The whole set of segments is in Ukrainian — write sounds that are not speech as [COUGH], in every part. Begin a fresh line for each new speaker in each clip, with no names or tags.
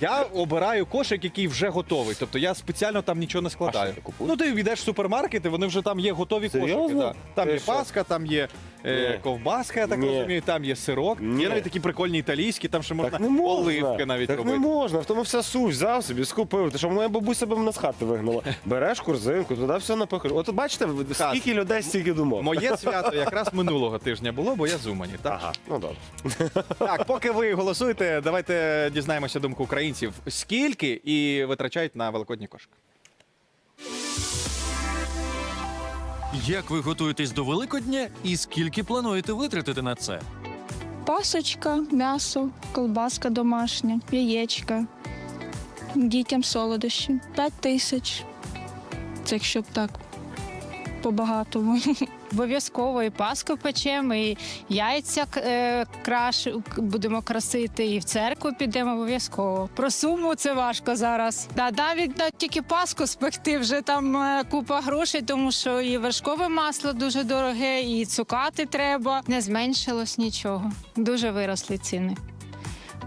Я обираю кошик, який вже готовий. Тобто я спеціально там нічого не складаю.
А що ти купуєш?
Ну, ти йдеш в супермаркети, вони вже там є готові
Серйозно?
кошики. Да. Там
Ти
є
що?
паска, там є е, ковбаска, я так
Ні.
розумію, там є сирок.
Ні.
Є навіть такі прикольні італійські, там ще можна
Так не можна.
оливки навіть
так
робити.
не можна, в тому вся суть. Взяв собі, скупив. Ти що моя бабуся б мене з хати вигнала. Береш корзинку, туди все напихаєш. От бачите, скільки людей, стільки думок.
Моє [LAUGHS] свято якраз минулого тижня було, бо я з Умані. Так?
Ага, ну добре.
так, [LAUGHS] поки ви голосуєте, давайте дізнаємося думку українців. Скільки і витрачають на великодній кошик?
Як ви готуєтесь до Великодня і скільки плануєте витратити на це?
Пасочка, м'ясо, колбаска домашня, яєчка, дітям солодощі. П'ять тисяч. Це якщо б так по-багатому. [LAUGHS]
Обов'язково і паску печемо, і яйця е, краш, будемо красити, і в церкву підемо обов'язково. Про суму це важко зараз. Да, навіть на тільки паску спекти вже там е, купа грошей, тому що і вершкове масло дуже дороге, і цукати треба. Не зменшилось нічого. Дуже виросли ціни.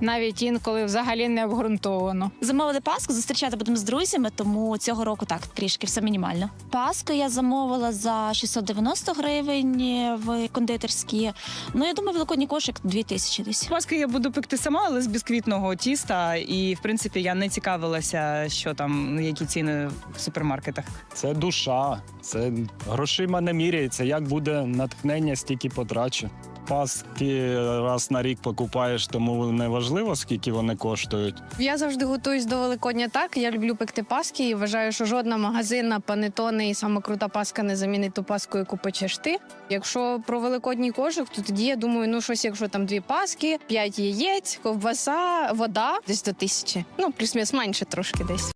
Навіть інколи взагалі не обґрунтовано.
Замовили паску, зустрічати будемо з друзями, тому цього року так трішки все мінімально. Паску я замовила за 690 гривень в кондитерській. Ну я думаю, великодній кошик 2000 десь.
Паски я буду пекти сама, але з бісквітного тіста. І в принципі я не цікавилася, що там які ціни в супермаркетах.
Це душа, це грошима не міряється. Як буде натхнення, стільки потрачу. Паски раз на рік покупаєш, тому не важливо, скільки вони коштують.
Я завжди готуюсь до Великодня так. Я люблю пекти паски і вважаю, що жодна магазинна панетони і сама крута паска не замінить ту паску, яку печеш ти. Якщо про великодній кожух, то тоді я думаю, ну щось, якщо там дві паски, п'ять яєць, ковбаса, вода, десь до тисячі. Ну плюс-мінус менше трошки десь.